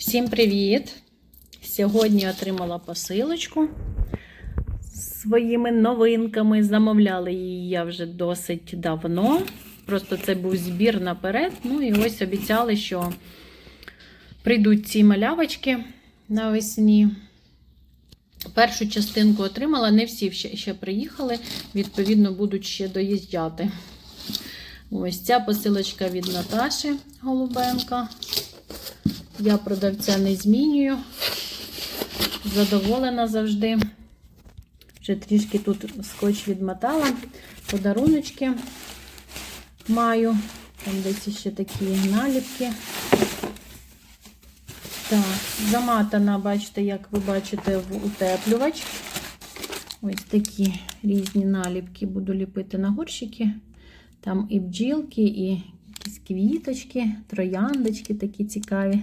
Всім привіт! Сьогодні отримала посилочку своїми новинками. Замовляла її я вже досить давно. Просто це був збір наперед. Ну і ось обіцяли, що прийдуть ці малявочки навесні. Першу частинку отримала, не всі ще, ще приїхали, відповідно, будуть ще доїжджати. Ось ця посилочка від Наташі Голубенка. Я продавця не змінюю. Задоволена завжди. Вже трішки тут скотч відмотала. Подаруночки маю. Там десь ще такі наліпки. Так, заматана, бачите, як ви бачите, в утеплювач. Ось такі різні наліпки буду ліпити на горщики. Там і бджілки, і якісь квіточки, трояндочки такі цікаві.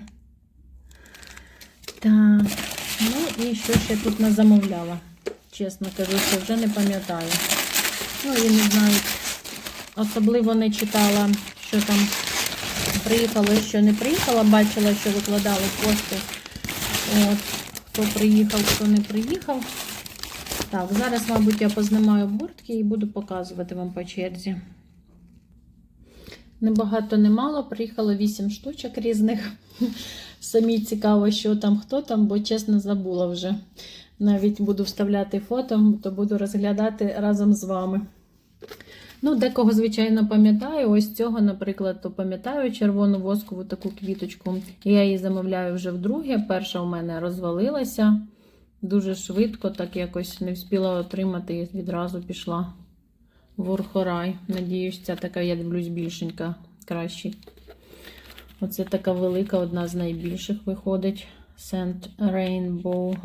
Так, ну і що ще тут не замовляла? Чесно кажу, що вже не пам'ятаю. Ну, і не знаю, особливо не читала, що там приїхало, що не приїхала. Бачила, що викладали пости. От, хто приїхав, хто не приїхав. Так, зараз, мабуть, я познімаю обгортки і буду показувати вам по черзі. Небагато немало, приїхало 8 штучок різних. Самі цікаво, що там, хто там, бо чесно забула вже. Навіть буду вставляти фото, то буду розглядати разом з вами. Ну, декого, звичайно, пам'ятаю. Ось цього, наприклад, то пам'ятаю червону воскову таку квіточку. Я її замовляю вже вдруге. Перша у мене розвалилася дуже швидко, так якось не встигла отримати і відразу пішла в Орхорай. Надіюсь, ця така, я дивлюсь, більшенька, кращий. Оце така велика, одна з найбільших виходить. Saint Rainbow.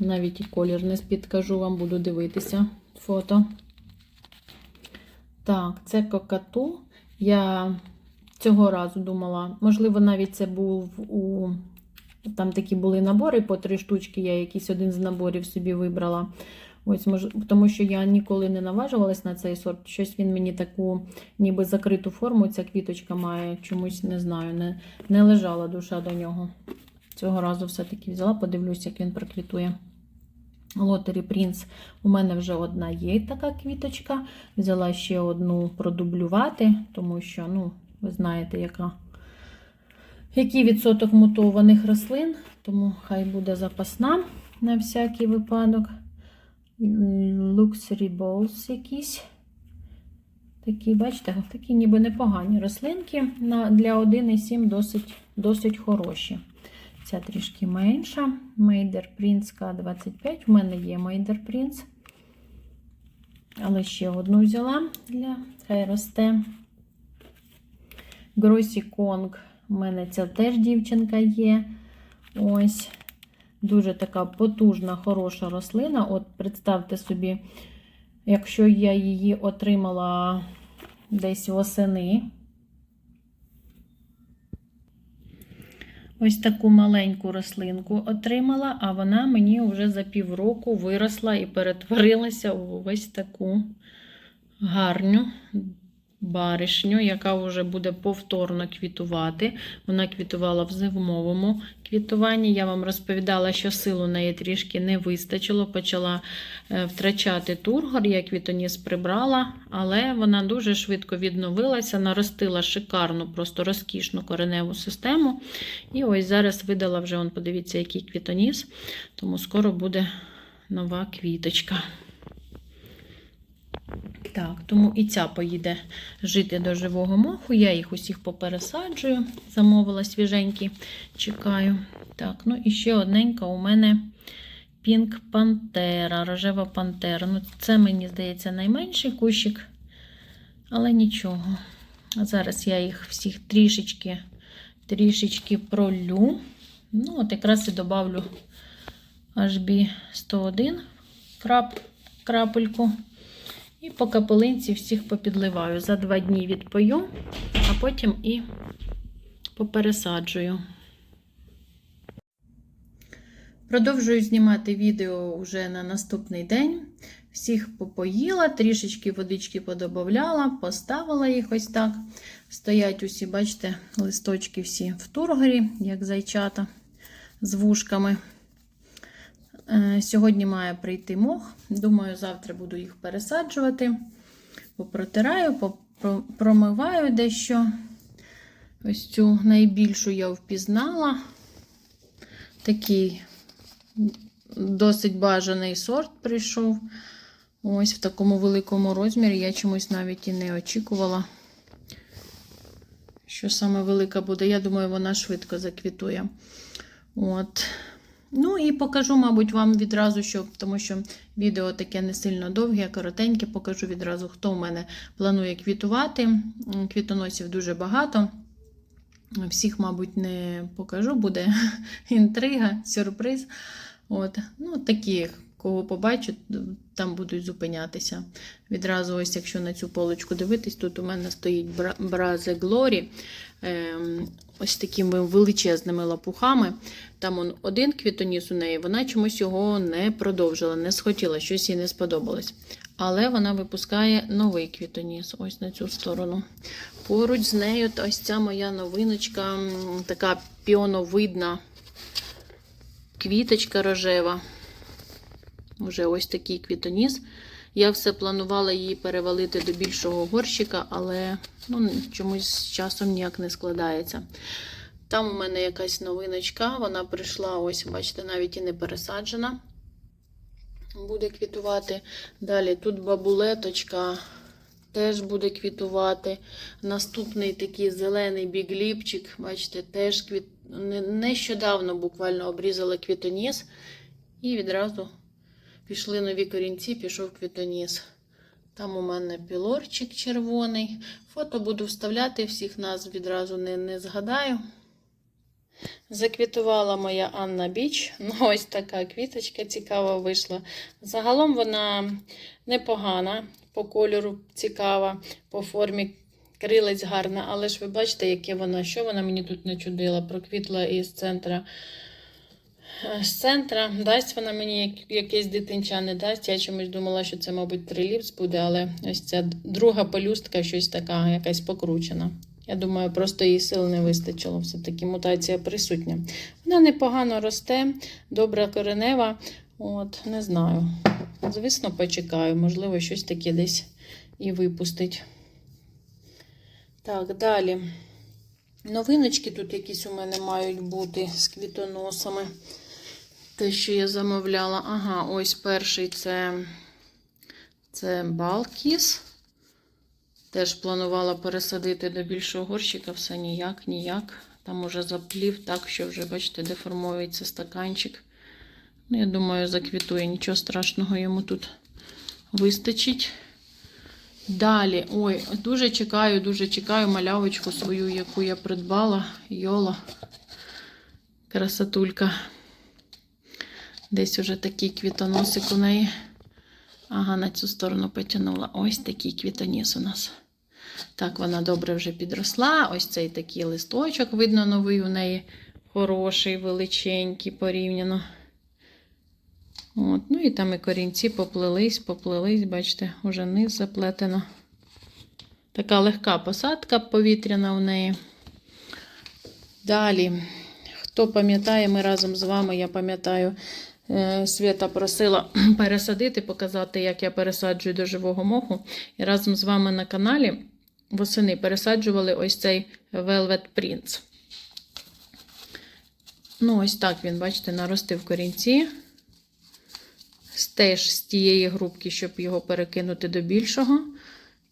Навіть і колір не підкажу, вам буду дивитися фото. Так, це кокату. Я цього разу думала, можливо, навіть це був у. Там такі були набори по три штучки, я якийсь один з наборів собі вибрала. Ось, мож... Тому що я ніколи не наважувалась на цей сорт. Щось він мені таку ніби закриту форму, ця квіточка має, чомусь не знаю, не, не лежала душа до нього. Цього разу все-таки взяла, подивлюся, як він проквітує. Лотері Принц у мене вже одна є така квіточка. Взяла ще одну продублювати, тому що, ну, ви знаєте, яка, який відсоток мутованих рослин, тому хай буде запасна на всякий випадок. Luxury Balls якісь. Такі, бачите, такі ніби непогані рослинки. Для 1,7 досить, досить хороші. Ця трішки менша. Мейдер Принц К25. У мене є Мейдер Принц. Але ще одну взяла для хай росте. Гросі Конг. У мене ця теж дівчинка є. Ось. Дуже така потужна, хороша рослина. От представте собі, якщо я її отримала десь восени. Ось таку маленьку рослинку отримала, а вона мені вже за півроку виросла і перетворилася у ось таку гарню баришню, яка вже буде повторно квітувати. Вона квітувала в зимовому квітуванні. Я вам розповідала, що сил у неї трішки не вистачило, почала втрачати тургор, я квітоніс прибрала, але вона дуже швидко відновилася, наростила шикарну, просто розкішну кореневу систему. І ось зараз видала вже, он, подивіться, який квітоніс, тому скоро буде нова квіточка. Так, тому і ця поїде жити до живого моху. Я їх усіх попересаджую. Замовила свіженькі, чекаю. Так, ну і ще одненька у мене Пінк Пантера, рожева пантера. Ну, це, мені здається, найменший кущик, але нічого. А зараз я їх всіх трішечки трішечки пролю. Ну, от якраз і добавлю HB 101 крап, крапельку. І по капелинці всіх попідливаю. За два дні відпою, а потім і попересаджую. Продовжую знімати відео вже на наступний день. Всіх попоїла, трішечки водички подобавляла, поставила їх ось так. Стоять усі, бачите, листочки всі в тургорі, як зайчата з вушками. Е, Сьогодні має прийти мох. Думаю, завтра буду їх пересаджувати. Попротираю, промиваю дещо. Ось цю найбільшу я впізнала. Такий досить бажаний сорт прийшов. Ось в такому великому розмірі. Я чомусь навіть і не очікувала, що саме велика буде. Я думаю, вона швидко заквітує. От. Ну і покажу, мабуть, вам відразу, що, тому що відео таке не сильно довге, коротеньке. Покажу відразу, хто в мене планує квітувати. Квітоносів дуже багато. Всіх, мабуть, не покажу, буде інтрига, сюрприз. От. Ну, такі, кого побачу, там будуть зупинятися. Відразу, ось, якщо на цю полочку дивитись, тут у мене стоїть Бра- Бразе Глорі. Ем, ось такими величезними лапухами. Там он один квітоніс у неї, вона чомусь його не продовжила, не схотіла, щось їй не сподобалось. Але вона випускає новий квітоніс, ось на цю сторону. Поруч з нею ось ця моя новиночка, така піоновидна квіточка рожева. Уже ось такий квітоніс. Я все планувала її перевалити до більшого горщика, але ну, чомусь з часом ніяк не складається. Там у мене якась новиночка, вона прийшла, ось, бачите, навіть і не пересаджена. Буде квітувати. Далі тут бабулеточка теж буде квітувати. Наступний такий зелений бігліпчик, бачите, теж квіт... нещодавно буквально обрізала квітоніс. І відразу пішли нові корінці, пішов квітоніс. Там у мене пілорчик червоний. Фото буду вставляти, всіх назв відразу не, не згадаю. Заквітувала моя Анна Біч. Ну, ось така квіточка цікава вийшла. Загалом вона непогана, по кольору цікава, по формі крилець гарна, але ж ви бачите, яке вона, що вона мені тут начудила, проквітла із центра. Е, З центра дасть вона мені якесь дитинча, не дасть. Я чомусь думала, що це, мабуть, триліпс буде, але ось ця друга пелюстка щось така, якась покручена. Я думаю, просто її сил не вистачило. Все-таки мутація присутня. Вона непогано росте, добра коренева. От, не знаю. Звісно, почекаю, можливо, щось таке десь і випустить. Так, далі. Новиночки тут якісь у мене мають бути з квітоносами. Те, що я замовляла. Ага, ось перший це, це Балкіс. Теж планувала пересадити до більшого горщика, все ніяк, ніяк. Там уже заплів так, що вже, бачите, деформується стаканчик. Ну, я думаю, заквітує, нічого страшного йому тут вистачить. Далі, ой, дуже чекаю, дуже чекаю малявочку свою, яку я придбала. Йола. Красотулька. Десь уже такий квітоносик у неї. Ага, на цю сторону потягнула. Ось такий квітоніс у нас. Так, вона добре вже підросла. Ось цей такий листочок, видно, новий у неї хороший, величенький порівняно. От, ну і там і корінці поплились, поплились, бачите, уже низ заплетено. Така легка посадка повітряна у неї. Далі, хто пам'ятає, ми разом з вами, я пам'ятаю, Свята просила пересадити, показати, як я пересаджую до живого моху. І разом з вами на каналі восени пересаджували ось цей Velvet Prince. Ну, ось так він, бачите, наростив корінці. Теж з тієї групки, щоб його перекинути до більшого.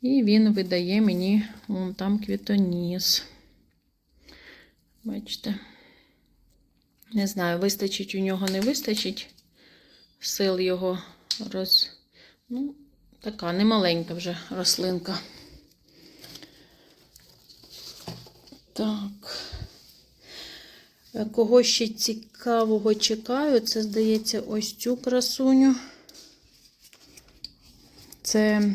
І він видає мені вон там квітоніс. Бачите? Не знаю, вистачить у нього, не вистачить сил його роз. Ну, така немаленька вже рослинка. Так. Е, Кого ще цікавого чекаю, це, здається, ось цю красуню. Це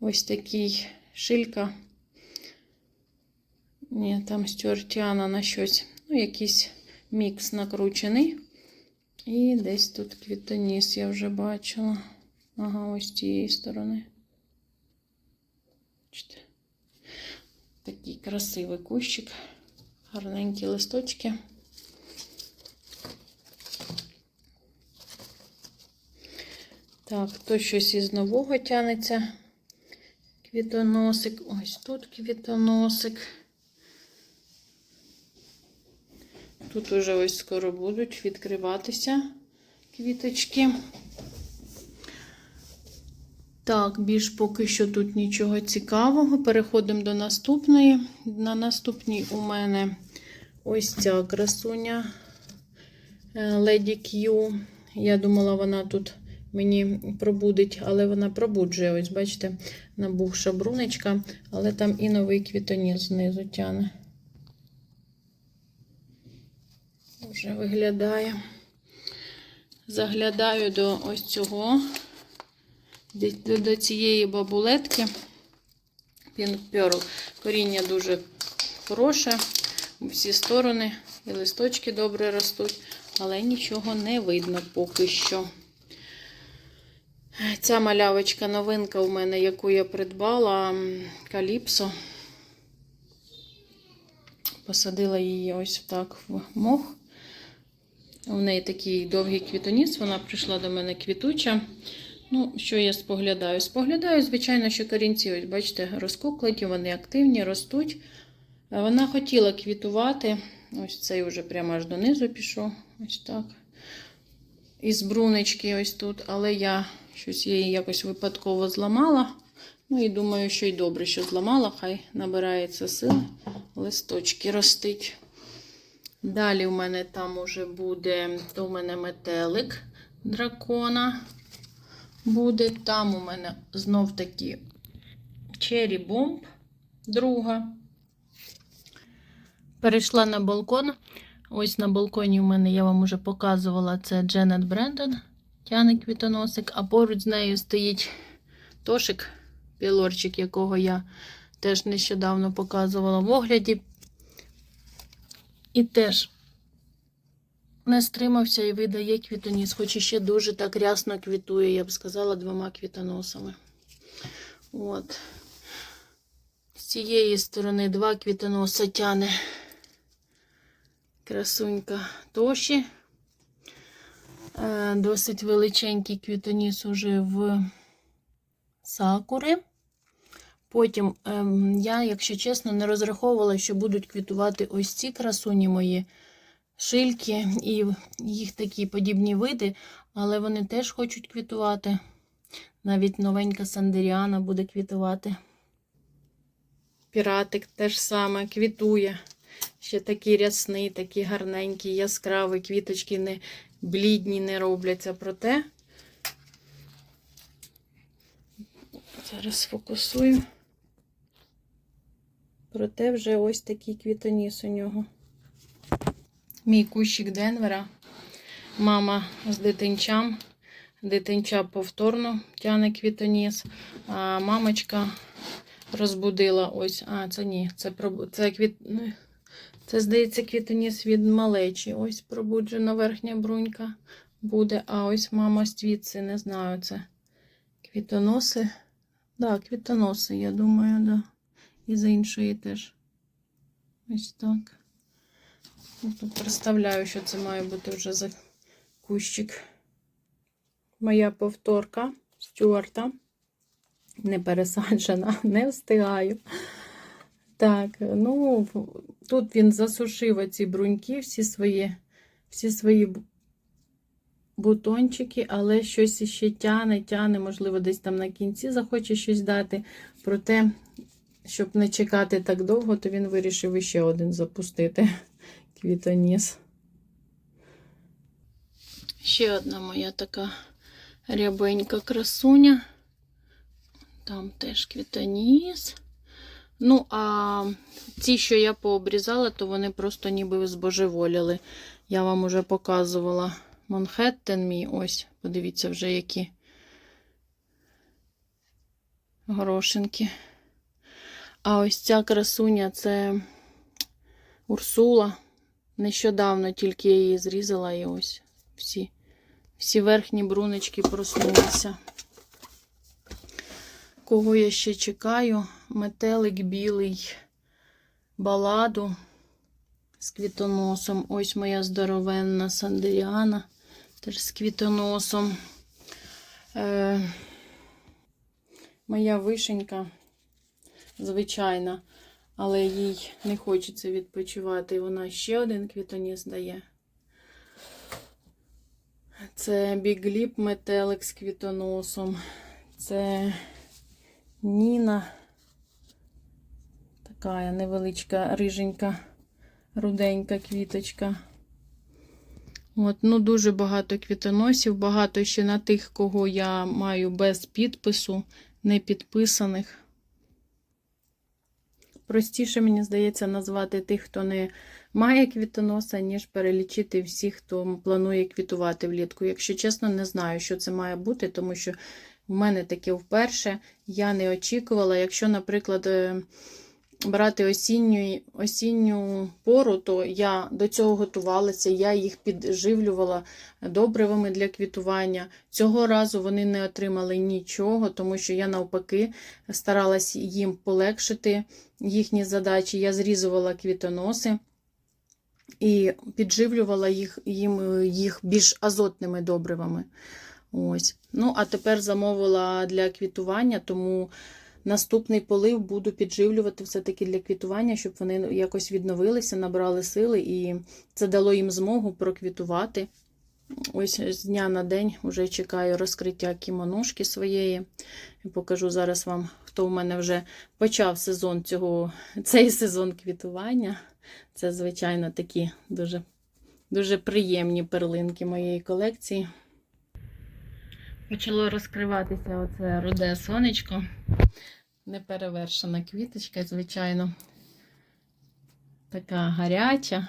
ось такий шилька. Ні, там стюартіана на щось. Ну, якийсь мікс накручений. І десь тут квітоніс я вже бачила. Ага, ось з цієї сторони. Такий красивий кущик, гарненькі листочки. Так, то щось із нового тянеться. Квітоносик. Ось тут квітоносик. Тут уже ось скоро будуть відкриватися квіточки. Так, більш поки що тут нічого цікавого. Переходимо до наступної. На наступній у мене ось ця красуня е, Lady Q. Я думала, вона тут мені пробудить, але вона пробуджує. Ось, бачите, набухша брунечка, але там і новий квітоніс знизу тяне. Вже виглядає. Заглядаю до ось цього, до, до- цієї бабулетки. Pearl. Коріння дуже хороше у всі сторони, і листочки добре ростуть, але нічого не видно поки що. Ця малявочка новинка у мене, яку я придбала, Каліпсо. Посадила її ось так в мох. У неї такий довгий квітоніс, вона прийшла до мене квітуча. Ну, що я споглядаю? Споглядаю, звичайно, що корінці, ось бачите, розкуклені, вони активні, ростуть. Вона хотіла квітувати. Ось цей вже прямо аж донизу пішов. Ось так. Із брунечки ось тут, але я щось її якось випадково зламала. Ну і думаю, що й добре, що зламала, хай набирається сили, листочки ростить. Далі у мене там уже буде, то у мене метелик дракона буде. Там у мене знов таки Cherry Bomb, друга. Перейшла на балкон. Ось на балконі у мене я вам уже показувала це Дженет Брендон, тяне квітоносик, а поруч з нею стоїть Тошик, пілорчик, якого я теж нещодавно показувала в огляді. І теж не стримався і видає квітоніс, хоч і ще дуже так рясно квітує, я б сказала, двома квітоносами. От. З цієї сторони два квітоноса тяне красунька Тоші. Е, Досить величенький квітоніс уже в сакури. Потім ем, я, якщо чесно, не розраховувала, що будуть квітувати ось ці красуні мої шильки і їх такі подібні види, але вони теж хочуть квітувати. Навіть новенька Сандеріана буде квітувати. Піратик теж саме квітує. Ще такий рясний, такий гарненький, яскравий, квіточки не блідні не робляться. Проте зараз сфокусую. Проте вже ось такий квітоніс у нього. Мій кущик Денвера. Мама з дитинчам. Дитинча повторно тяне квітоніс. А мамочка розбудила ось. А, це ні, це, це квіт. ну, Це, здається, квітоніс від малечі. Ось пробуджена верхня брунька буде. А ось мама звідси, не знаю, це квітоноси. Так, да, квітоноси, я думаю, да. І з іншої теж. Ось так. Ну, Тут представляю, що це має бути вже за кущик. Моя повторка Стюарта. Не пересаджена, не встигаю. Так, ну, тут він засушив оці бруньки, всі свої, всі свої бутончики, але щось іще тяне, тяне, можливо, десь там на кінці захоче щось дати. Проте, щоб не чекати так довго, то він вирішив іще один запустити квітоніс. Ще одна моя така рябенька красуня. Там теж квітоніс. Ну, а ці, що я пообрізала, то вони просто ніби збожеволіли. Я вам уже показувала Манхеттен мій. Ось, подивіться вже, які горошинки. А ось ця красуня це Урсула. Нещодавно тільки я її зрізала, і ось всі, всі верхні бруночки проснулися. Кого я ще чекаю? Метелик білий, баладу з квітоносом. Ось моя здоровенна Сандеріана, теж з квітоносом. Е, моя вишенька звичайна, але їй не хочеться відпочивати. Вона ще один квітоніс дає. Це бігліп метелик з квітоносом. Це Ніна. Така невеличка риженька, руденька квіточка. От, ну, дуже багато квітоносів, багато ще на тих, кого я маю без підпису, не підписаних. Простіше, мені здається, назвати тих, хто не має квітоноса, ніж перелічити всіх, хто планує квітувати влітку. Якщо чесно, не знаю, що це має бути, тому що в мене таке вперше. Я не очікувала. Якщо, наприклад, е, брати осінню, осінню пору, то я до цього готувалася, я їх підживлювала добривами для квітування. Цього разу вони не отримали нічого, тому що я навпаки старалась їм полегшити їхні задачі. Я зрізувала квітоноси і підживлювала їх, їм їх більш азотними добривами. Ось. Ну, а тепер замовила для квітування, тому наступний полив буду підживлювати все-таки для квітування, щоб вони якось відновилися, набрали сили, і це дало їм змогу проквітувати. Ось з дня на день вже чекаю розкриття кімонушки своєї. Покажу зараз вам, хто в мене вже почав сезон цього, цей сезон квітування. Це, звичайно, такі дуже, дуже приємні перлинки моєї колекції. Почало розкриватися оце руде сонечко. Неперевершена квіточка, звичайно. Така гаряча.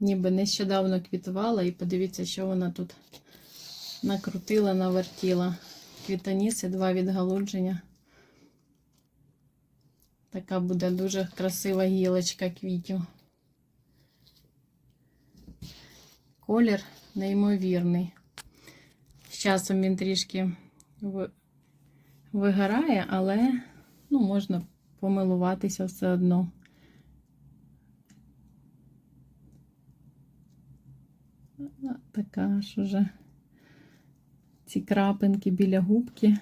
Ніби нещодавно квітувала, і подивіться, що вона тут накрутила, навертіла. Квітоніси, два відгалудження. Така буде дуже красива гілочка квітів. Колір неймовірний. З часом він трішки вигорає, але ну, можна помилуватися все одно. Така ж уже ці крапинки біля губки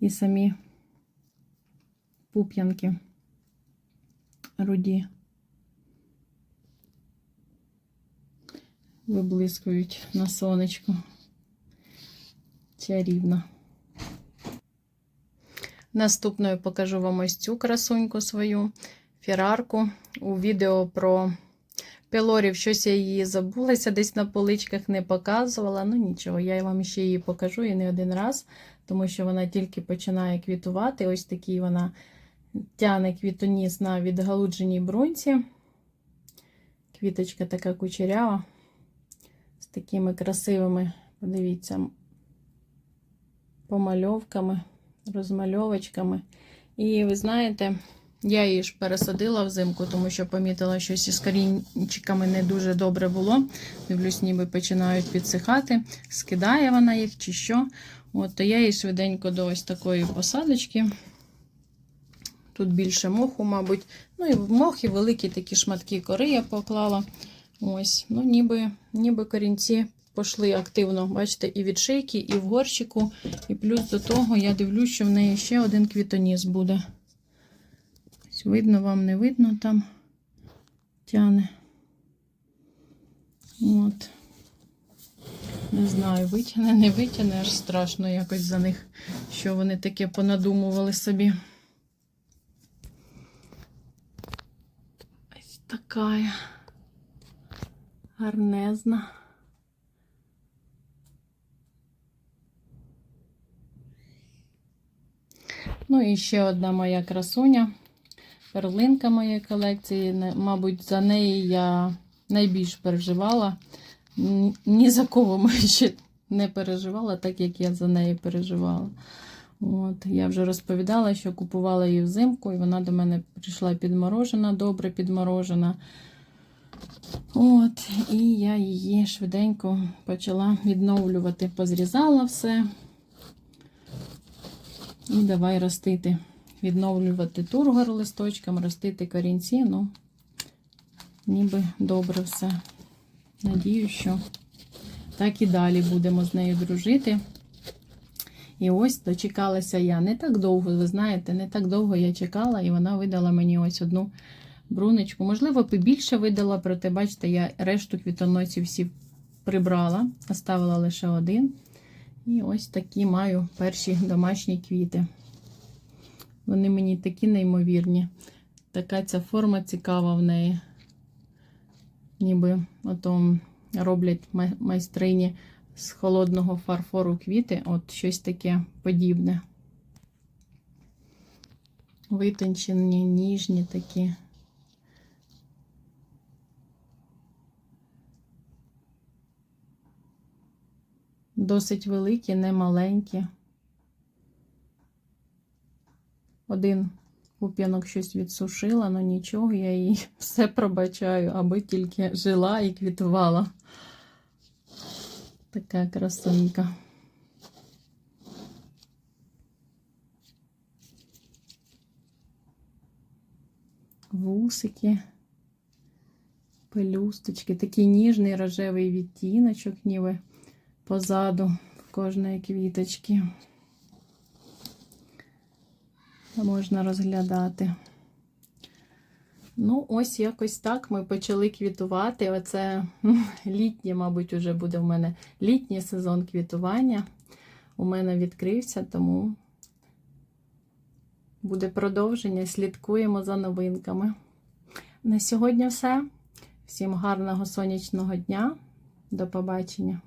і самі пуп'янки руді виблискують на сонечку. Чарівно. Наступною покажу вам ось цю красуньку свою фірарку. У відео про пілорів щось я її забулася, десь на поличках не показувала. Ну нічого, я вам ще її покажу і не один раз, тому що вона тільки починає квітувати. Ось такий вона тяне квітоніс на відгалудженій брунці. Квіточка така кучерява, з такими красивими, подивіться, помальовками, розмальовочками. І ви знаєте, я її ж пересадила взимку, тому що помітила, що зі корінчиками не дуже добре було. Дивлюсь, ніби починають підсихати. Скидає вона їх чи що. От, то я її швиденько до ось такої посадочки. Тут більше моху, мабуть. Ну і мох, і великі такі шматки кори я поклала. Ось, ну ніби, ніби корінці пішли активно, бачите, і від шийки, і в горщику. І плюс до того я дивлюсь, що в неї ще один квітоніс буде. Видно вам, не видно там тяне. От. Не знаю, витягне, не витягне, аж страшно якось за них, що вони таке понадумували собі. Ось така гарнезна. Ну і ще одна моя красуня, перлинка моєї колекції. Мабуть, за неї я найбільш переживала. Ні за кого ми ще не переживала, так як я за неї переживала. От, я вже розповідала, що купувала її взимку, і вона до мене прийшла підморожена, добре підморожена. От, і я її швиденько почала відновлювати, позрізала все. І давай ростити, відновлювати тургор листочком, ростити корінці. Ну, ніби добре все. Надію, що так і далі будемо з нею дружити. І ось дочекалася я не так довго, ви знаєте, не так довго я чекала, і вона видала мені ось одну брунечку. Можливо, побільше видала, проте, бачите, я решту квітоносів всі прибрала, оставила лише один. І ось такі маю перші домашні квіти. Вони мені такі неймовірні. Така ця форма цікава в неї. Ніби ото роблять майстрині з холодного фарфору квіти, от щось таке подібне. Витончені, ніжні такі. Досить великі, не маленькі. Один пуп'янок щось відсушила, але нічого, я їй все пробачаю, аби тільки жила і квітувала. Така красунька. Вусики, пелюсточки, такий ніжний рожевий відтіночок, ніби позаду кожної квіточки. Можна розглядати. Ну, ось якось так ми почали квітувати. Оце літнє, мабуть, уже буде в мене літній сезон квітування. У мене відкрився, тому буде продовження. Слідкуємо за новинками. На сьогодні все. Всім гарного сонячного дня. До побачення.